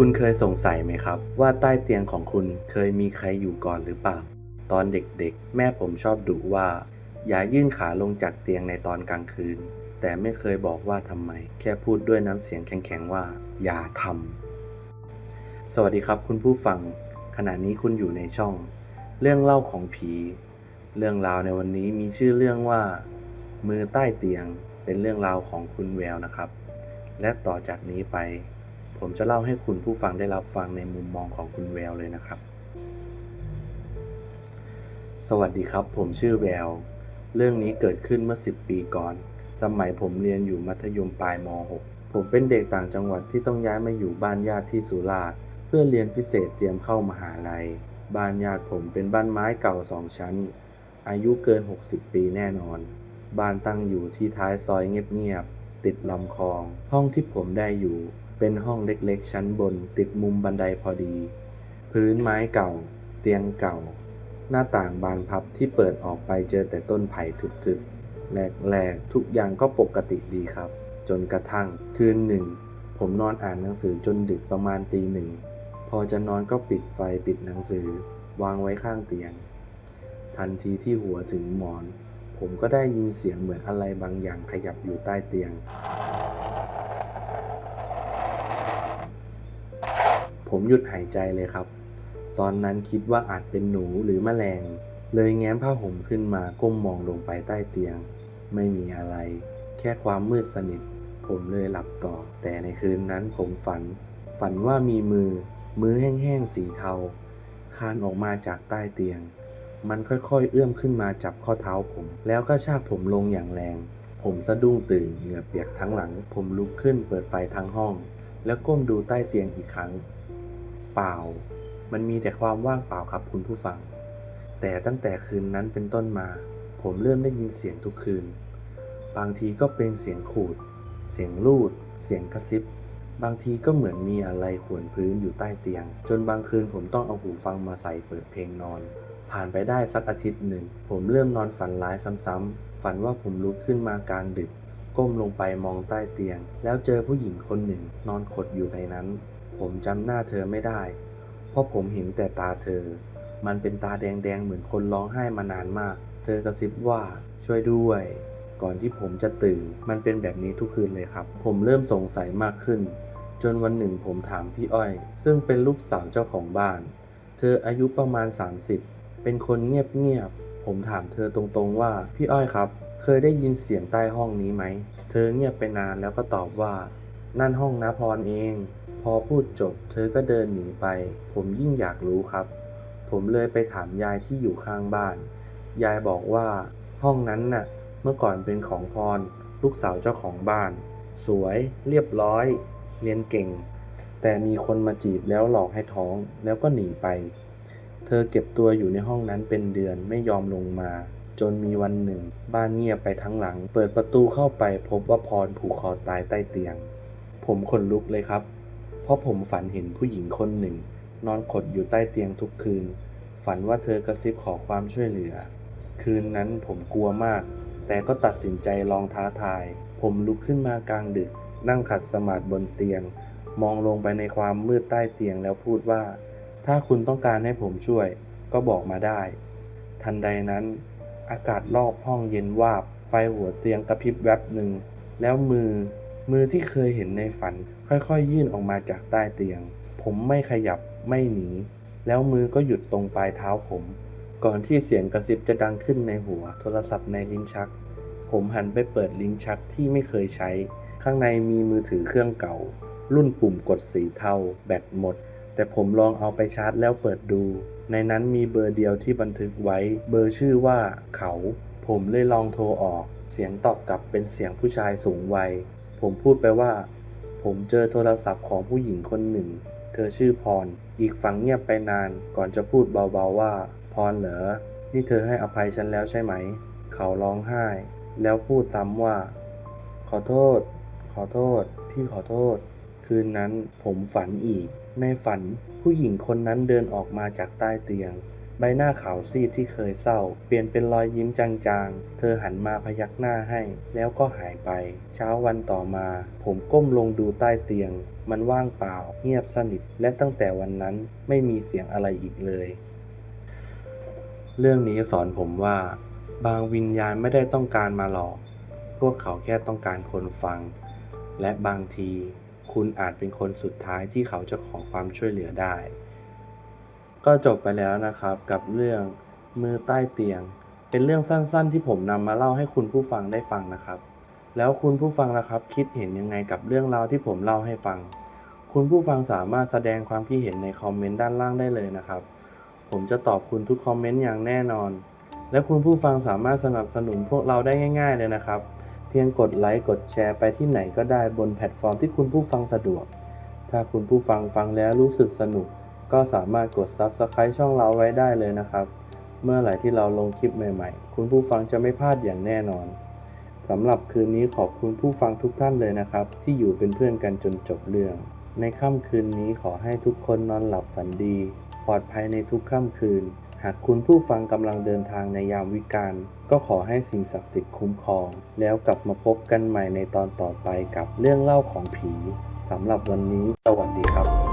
คุณเคยสงสัยไหมครับ ว่าใต้เตียงของคุณเคยมีใครอยู่ก่อนหรือเปล่า ตอนเด็กๆ แม่ผมชอบดุว่า อย่ายื่นขาลงจากเตียงในตอนกลางคืน แต่ไม่เคยบอกว่าทำไม แค่พูดด้วยน้ำเสียงแข็งๆว่า อย่าทำสวัสดีครับคุณผู้ฟัง ขณะนี้คุณอยู่ในช่อง เรื่องเล่าของผี เรื่องราวในวันนี้มีชื่อเรื่องว่า มือใต้เตียงเป็นเรื่องราวของคุณแววนะครับ และต่อจากนี้ไป ผมจะเล่าให้คุณผู้ฟังได้รับฟังในมุมมองของคุณแววเลยนะครับ สวัสดีครับ ผมชื่อแวว เรื่องนี้เกิดขึ้นเมื่อ 10 ปีก่อน สมัยผมเรียนอยู่มัธยมปลายม .6 ผมเป็นเด็กต่างจังหวัดที่ต้องย้ายมาอยู่บ้านญาติที่สุราษฎร์เพื่อเรียนพิเศษเตรียมเข้ามหาลัย บ้านญาติผมเป็นบ้านไม้เก่าสองชั้น อายุเกิน 60 ปีแน่นอน บ้านตั้งอยู่ที่ท้ายซอยเงียบๆติดลำคลอง ห้องที่ผมได้อยู่ เป็นห้องเล็กๆ ชั้นบนติดมุมบันไดพอดี พื้นไม้เก่า เตียงเก่า หน้าต่างบานพับที่เปิดออกไปเจอแต่ต้นไผ่ทึบๆแรกๆทุกอย่างก็ปกติดีครับ จนกระทั่งคืนหนึ่ง ผมนอนอ่านหนังสือจนดึกประมาณตีหนึ่ง พอจะนอนก็ปิดไฟปิดหนังสือ วางไว้ข้างเตียง ทันทีที่หัวถึงหมอน ผมก็ได้ยินเสียงเหมือนอะไรบางอย่างขยับอยู่ใต้เตียง ผมหยุดหายใจเลยครับ ตอนนั้นคิดว่าอาจเป็นหนูหรือแมลง เลยแง้มผ้าห่มขึ้นมาก้มมองลงไปใต้เตียง ไม่มีอะไร แค่ความมืดสนิท ผมเลยหลับต่อ แต่ในคืนนั้นผมฝัน ฝันว่ามีมือ มือแห้งๆสีเทา คานออกมาจากใต้เตียง มันค่อยๆเอื้อมขึ้นมาจับข้อเท้าผม แล้วก็ชากผมลงอย่างแรง ผมสะดุ้งตื่นเหงื่อเปียกทั้งหลัง ผมลุกขึ้นเปิดไฟทั้งห้อง แล้วก้มดูใต้เตียงอีกครั้ง เปล่า มันมีแต่ความว่างเปล่าครับคุณผู้ฟัง แต่ตั้งแต่คืนนั้นเป็นต้นมา ผมเริ่มได้ยินเสียงทุกคืน บางทีก็เป็นเสียงขูด เสียงลูด เสียงกระซิบ บางทีก็เหมือนมีอะไรขวนพื้นอยู่ใต้เตียง จนบางคืนผมต้องเอาหูฟังมาใส่เปิดเพลงนอน ผ่านไปได้สักอาทิตย์หนึ่ง ผมเริ่มนอนฝันร้ายซ้ำๆ ฝันว่าผมลุกขึ้นมากลางดึก ก้มลงไปมองใต้เตียง แล้วเจอผู้หญิงคนหนึ่งนอนขดอยู่ในนั้น ผมจำหน้าเธอไม่ได้ เพราะผมเห็นแต่ตาเธอ มันเป็นตาแดงๆ เหมือนคนร้องไห้มานานมาก เธอกระซิบว่าช่วยด้วย ก่อนที่ผมจะตื่น มันเป็นแบบนี้ทุกคืนเลยครับ ผมเริ่มสงสัยมากขึ้น จนวันหนึ่งผมถามพี่อ้อย ซึ่งเป็นลูกสาวเจ้าของบ้าน เธออายุประมาณ 30 เป็นคนเงียบๆ ผมถามเธอตรงๆว่า พี่อ้อยครับ เคยได้ยินเสียงใต้ห้องนี้ไหม เธอเงียบไปนานแล้วก็ตอบว่า นั่นห้องนาพรเอง พอพูดจบ เธอก็เดินหนีไป ผมยิ่งอยากรู้ครับ ผมเลยไปถามยายที่อยู่ข้างบ้าน ยายบอกว่าห้องนั้นน่ะ เมื่อก่อนเป็นของพร ลูกสาวเจ้าของบ้าน สวยเรียบร้อย เรียนเก่ง แต่มีคนมาจีบแล้วหลอกให้ท้องแล้วก็หนีไป เธอเก็บตัวอยู่ในห้องนั้นเป็นเดือนไม่ยอมลงมา จนมีวันหนึ่ง บ้านเงียบไปทั้งหลัง เปิดประตูเข้าไปพบว่าพรผูกคอตายใต้เตียง ผมขนลุกเลยครับ เพราะผมฝันเห็นผู้หญิงคนหนึ่ง นอนขดอยู่ใต้เตียงทุกคืน ฝันว่าเธอกระซิบขอความช่วยเหลือ คืนนั้นผมกลัวมาก แต่ก็ตัดสินใจลองท้าทาย ผมลุกขึ้นมากลางดึก นั่งขัดสมาธิบนเตียง มองลงไปในความมืดใต้เตียงแล้วพูดว่า ถ้าคุณต้องการให้ผมช่วย ก็บอกมาได้ ทันใดนั้น อากาศรอบห้องเย็นวาบ ไฟหัวเตียงกระพริบแวบหนึ่ง แล้วมือ มือที่เคยเห็นในฝันค่อยๆ ยื่นออกมาจากใต้เตียง ผมไม่ขยับไม่หนี แล้วมือก็หยุดตรงปลายเท้าผม ก่อนที่เสียงกระซิบจะดังขึ้นในหัว โทรศัพท์ในลิ้นชัก ผมหันไปเปิดลิ้นชักที่ไม่เคยใช้ ข้างในมีมือถือเครื่องเก่า รุ่นปุ่มกดสีเทาแบตหมด แต่ผมลองเอาไปชาร์จแล้วเปิดดู ในนั้นมีเบอร์เดียวที่บันทึกไว้ เบอร์ชื่อว่าเขา ผมเลยลองโทรออก เสียงตอบกลับเป็นเสียงผู้ชายสูงวัย ผมพูดไปว่า ผมเจอโทรศัพท์ของผู้หญิงคนหนึ่ง เธอชื่อพร อีกฝั่งเงียบไปนาน ก่อนจะพูดเบาๆว่า พรเหรอ นี่เธอให้อภัยฉันแล้วใช่ไหม เขาร้องไห้ แล้วพูดซ้ำว่า ขอโทษ ขอโทษ พี่ขอโทษ คืนนั้นผมฝันอีก ในฝันผู้หญิงคนนั้นเดินออกมาจากใต้เตียง ใบหน้าขาวซีดที่เคยเศร้า เปลี่ยนเป็นรอยยิ้มจางๆ เธอหันมาพยักหน้าให้ แล้วก็หายไป เช้าวันต่อมา ผมก้มลงดูใต้เตียง มันว่างเปล่า เงียบสนิท และตั้งแต่วันนั้นไม่มีเสียงอะไรอีกเลย เรื่องนี้สอนผมว่า บางวิญญาณไม่ได้ต้องการมาหลอก พวกเขาแค่ต้องการคนฟัง และบางที คุณอาจเป็นคนสุดท้ายที่เขาจะขอความช่วยเหลือได้ ก็จบไปแล้วนะครับกับเรื่องมือใต้เตียง เป็นเรื่องสั้นๆ ที่ผมนำมาเล่าให้คุณผู้ฟังได้ฟังนะครับ แล้วคุณผู้ฟังล่ะครับ คิดเห็นยังไงกับเรื่องราวที่ผมเล่าให้ฟัง คุณผู้ฟังสามารถแสดงความคิดเห็นในคอมเมนต์ด้านล่างได้เลยนะครับ ผมจะตอบคุณทุกคอมเมนต์อย่างแน่นอน และคุณผู้ฟังสามารถสนับสนุนพวกเราได้ง่าย ๆ เลยนะครับ เพียงกดไลค์กดแชร์ไปที่ไหนก็ได้บนแพลตฟอร์มที่คุณผู้ฟังสะดวก ถ้าคุณผู้ฟังฟังแล้วรู้สึกสนุก ก็สามารถกด Subscribe ช่องเราไว้ได้เลยนะครับ เมื่อไหร่ที่เราลงคลิปใหม่ๆ คุณผู้ฟังจะไม่พลาดอย่างแน่นอนสำหรับคืนนี้ขอบคุณผู้ฟังทุกท่านเลยนะครับ ที่อยู่เป็นเพื่อนกันจนจบเรื่อง ในค่ำคืนนี้ขอให้ทุกคนนอนหลับฝันดี ปลอดภัยในทุกค่ำคืน หากคุณผู้ฟังกำลังเดินทางในยามวิกาลก็ขอให้สิ่งศักดิ์สิทธิ์คุ้มครอง แล้วกลับมาพบกันใหม่ในตอนต่อไปกับเรื่องเล่าของผีสำหรับวันนี้ สวัสดีครับ